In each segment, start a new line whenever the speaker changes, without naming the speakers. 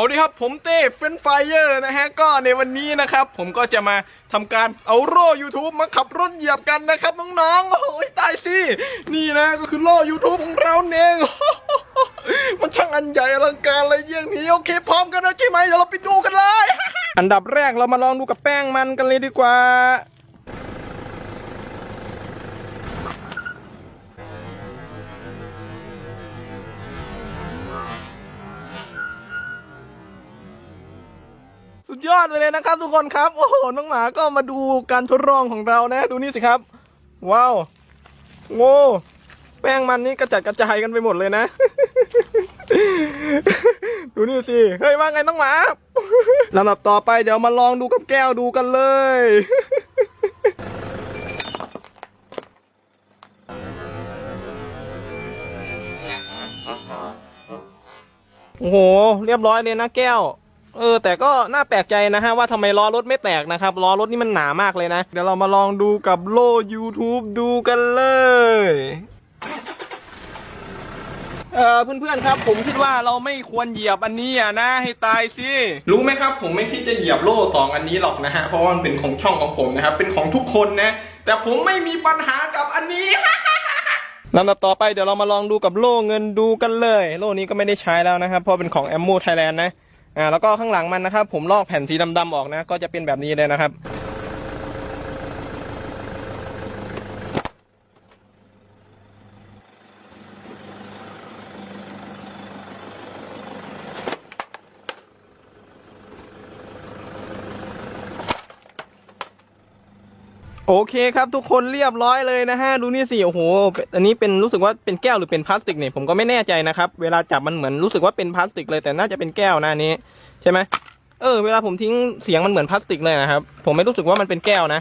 สวัสดีครับผมเต้เฟนไฟเออร์นะฮะก็ในวันนี้นะครับ ผมก็จะมาทำการเอาโล่ YouTube มาขับรถเหยียบกันนะครับน้องๆโอ้ยตายสินี่นะก็คือโล่ YouTube ของเราเองมันช่างอันใหญ่อลังการอะไรอย่างนี้โอเคพร้อมกันแล้วใช่ไหมเดี๋ยวเราไปดูกันเลย อันดับแรกเรามาลองดูกับแป้งมันกันเลยดีกว่า ดยอดไปเลยนะครับ ทุกคนครับ โอ้โห น้องหมาก็มาดูการทดลองของเรานะ ดูนี่สิครับ ว้าวโง่แป้งมันนี่กระจัดกระจายกันไปหมดเลยนะ ดูนี่สิ เฮ้ยว่าไงน้องหมาลำดับต่อไปเดี๋ยวมาลองดูกับแก้วดูกันเลยโอ้โห เรียบร้อยเลยนะแก้ว เออแต่ก็น่าแปลกใจนะฮะว่าทำไมล้อรถไม่แตกนะครับล้อรถนี่มันหนามากเลยนะ เดี๋ยวเรามาลองดูกับโล่ YouTube ดูกันเลยเออเพื่อนๆครับ ผมคิดว่าเราไม่ควรเหยียบอันนี้อะนะให้ตายสิรู้ไหมครับ ผมไม่คิดจะเหยียบโล่สองอันนี้หรอกนะฮะเพราะว่ามันเป็นของช่องของผมนะครับเป็นของทุกคนนะ แต่ผมไม่มีปัญหากับอันนี้ลำดับต่อไปเดี๋ยวเรามาลองดูกับโล่เงินดูกันเลย โล่นี้ก็ไม่ได้ใช้แล้วนะครับเพราะเป็นของแอมโมไทยแลนด์นะ อ่าแล้วก็ข้างหลังมันนะครับ ผมลอกแผ่นสีดำๆออกนะ ก็จะเป็นแบบนี้เลยนะครับ โอเคครับทุกคนเรียบร้อยเลยนะฮะดูนี่สิโอ้โห อันนี้เป็นรู้สึกว่าเป็นแก้วหรือเป็นพลาสติกเนี่ยผมก็ไม่แน่ใจนะครับเวลาจับมันเหมือนรู้สึกว่าเป็นพลาสติกเลยแต่น่าจะเป็นแก้วนะนี้ ใช่ไหมเออเวลาผมทิ้งเสียงมันเหมือนพลาสติกเลยนะครับ ผมไม่รู้สึกว่ามันเป็นแก้วนะ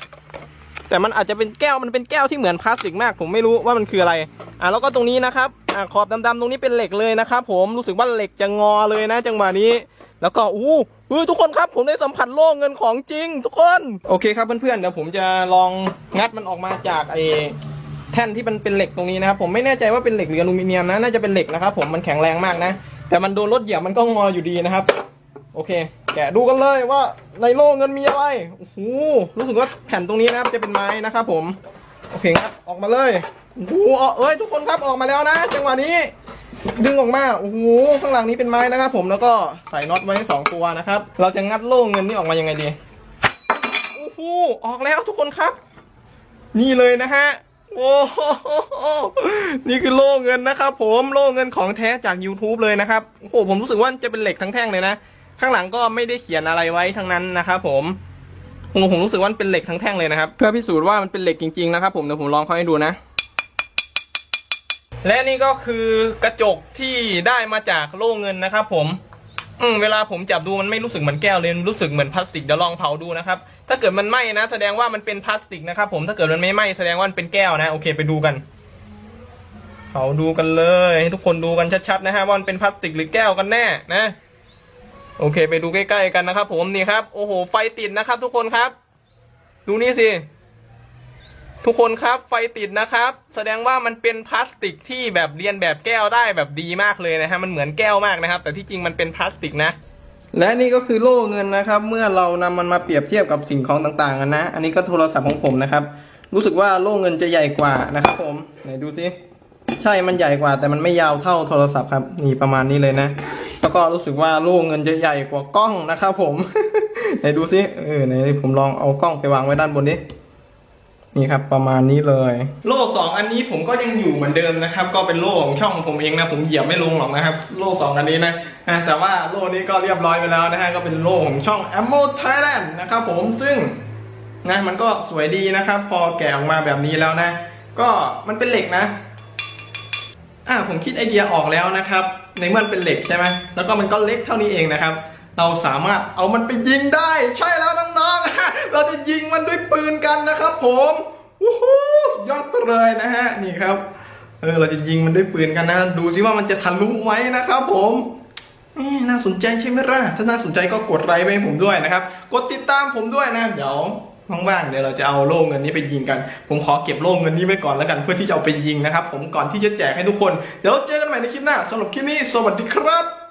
แต่มันอาจจะเป็นแก้วมันเป็นแก้วที่เหมือนพลาสติกมาก ผมไม่รู้ว่ามันคืออะไรอะแล้วก็ตรงนี้นะครับอะขอบดำๆตรงนี้เป็นเหล็กเลยนะครับผมรู้สึกว่าเหล็กจะงอเลยนะ จังหวะนี้ แล้วก็อู้เฮ้ยทุกคนครับผมได้สัมผัสโล่เงินของจริง ทุกคนโอเคครับเพื่อนๆเดี๋ยวผมจะลองงัดมันออกมาจากไอ้แท่นที่มันเป็นเหล็กตรงนี้นะครับผมไม่แน่ใจว่าเป็นเหล็กหรืออลูมิเนียมนะน่าจะเป็นเหล็กนะครับผมมันแข็งแรงมากนะ แต่มันโดนรถเหยียบมันก็งออยู่ดีนะครับ โอเค แกะดูกันเลยว่าในโล่เงินมีอะไร โอ้โห รู้สึกว่าแผ่นตรงนี้นะครับจะเป็นไม้นะครับผม โอเคครับ ออกมาเลย โอ้โหเอ้ยทุกคนครับออกมาแล้วนะ จังหวะนี้ ดึงออกมา โอ้โห ข้างหลังนี้เป็นไม้นะครับผม แล้วก็ใส่น็อตไว้สองตัวนะครับ เราจะงัดโล่เงินนี่ออกมายังไงดี โอ้โห ออกแล้วทุกคนครับ นี่เลยนะฮะโอ้โหนี่คือโล่เงินนะครับผม โล่เงินของแท้จาก YouTube เลยนะครับ โอ้โห ผมรู้สึกว่าจะเป็นเหล็กทั้งแท่งเลยนะ ข้างหลังก็ไม่ได้เขียนอะไรไว้ทั้งนั้นนะครับผมผมผมรู้สึกว่ามันเป็นเหล็กทั้งแท่งเลยนะครับ เพื่อพิสูจน์ว่ามันเป็นเหล็กจริงๆนะครับผมเดี๋ยวผมลองเข้าให้ดูนะ และนี่ก็คือกระจกที่ได้มาจากโล่เงินนะครับ ผมอืมเวลาผมจับดูมันไม่รู้สึกเหมือนแก้วเลยมันรู้สึกเหมือนพลาสติกเดี๋ยวลองเผาดูนะครับ ถ้าเกิดมันไหม้นะ แสดงว่ามันเป็นพลาสติกนะครับ ผมถ้าเกิดมันไม่ไหม้แสดงว่ามันเป็นแก้วนะโอเคไปดูกันเผาดูกันเลยให้ทุกคนดูกันชัดๆนะฮะว่ามันเป็นพลาสติกหรือแก้วกันแน่นะ โอเค ไปดูใกล้ๆกันนะครับผมนี่ครับ โอ้โห ไฟติดนะครับ ทุกคนครับ ดูนี่สิ ทุกคนครับไฟติดนะครับ แสดงว่ามันเป็นพลาสติกที่แบบเรียนแบบแก้วได้แบบดีมากเลยนะฮะมันเหมือนแก้วมากนะครับ แต่ที่จริงมันเป็นพลาสติกนะ และนี่ก็คือโล่เงินนะครับ เมื่อเรานำมันมาเปรียบเทียบกับสิ่งของต่างๆกันนะ อันนี้ก็โทรศัพท์ของผมนะครับ รู้สึกว่าโล่เงินจะใหญ่กว่านะครับ ผมไหนดูสิใช่มันใหญ่กว่า แต่มันไม่ยาวเท่าโทรศัพท์ครับนี่ประมาณนี้เลยนะ แล้วก็รู้สึกว่าโล่เงินจะใหญ่กว่ากล้องนะครับผม ไหนดูสิเออไหนผมลองเอากล้องไปวางไว้ด้านบนดินี่ครับประมาณนี้เลย โล่สองอันนี้ผมก็ยังอยู่เหมือนเดิมนะครับ ก็เป็นโล่ของช่องผมเองนะผมเหยียบไม่ลงหรอกนะครับ โล่สองอันนี้นะอะแต่ว่าโล่นี้ก็เรียบร้อยไปแล้วนะฮะก็เป็นโล่ของช่อง a m o Thailand นะครับผมซึ่งนะมันก็สวยดีนะครับ พอแกะออกมาแบบนี้แล้วนะ ก็มันเป็นเหล็กนะ อ่าผมคิดไอเดียออกแล้วนะครับ ในเมื่อมันเป็นเหล็กใช่ไหมแล้วก็มันก็เล็กเท่านี้เองนะครับ เราสามารถเอามันไปยิงได้ ใช่แล้วน้องๆเราจะยิงมันด้วยปืนกันนะครับ ผมวู้ฮู้สุดยอดไปเลยนะฮะนี่ครับเออเราจะยิงมันด้วยปืนกันนะ ดูซิว่ามันจะทะลุไหมนะครับ ผมน่าสนใจใช่ไหมล่ะถ้าน่าสนใจก็กดไลค์ไว้ให้ผมด้วยนะครับ กดติดตามผมด้วยนะ เดี๋ยว ว่างๆเดี๋ยวเราจะเอาโล่เงินนี้ไปยิงกัน ผมขอเก็บโล่เงินนี้ไว้ก่อนแล้วกันเพื่อที่จะเอาไปยิงนะครับผมก่อนที่จะแจกให้ทุกคน เดี๋ยวเจอกันใหม่ในคลิปหน้าสำหรับคลิปนี้สวัสดีครับ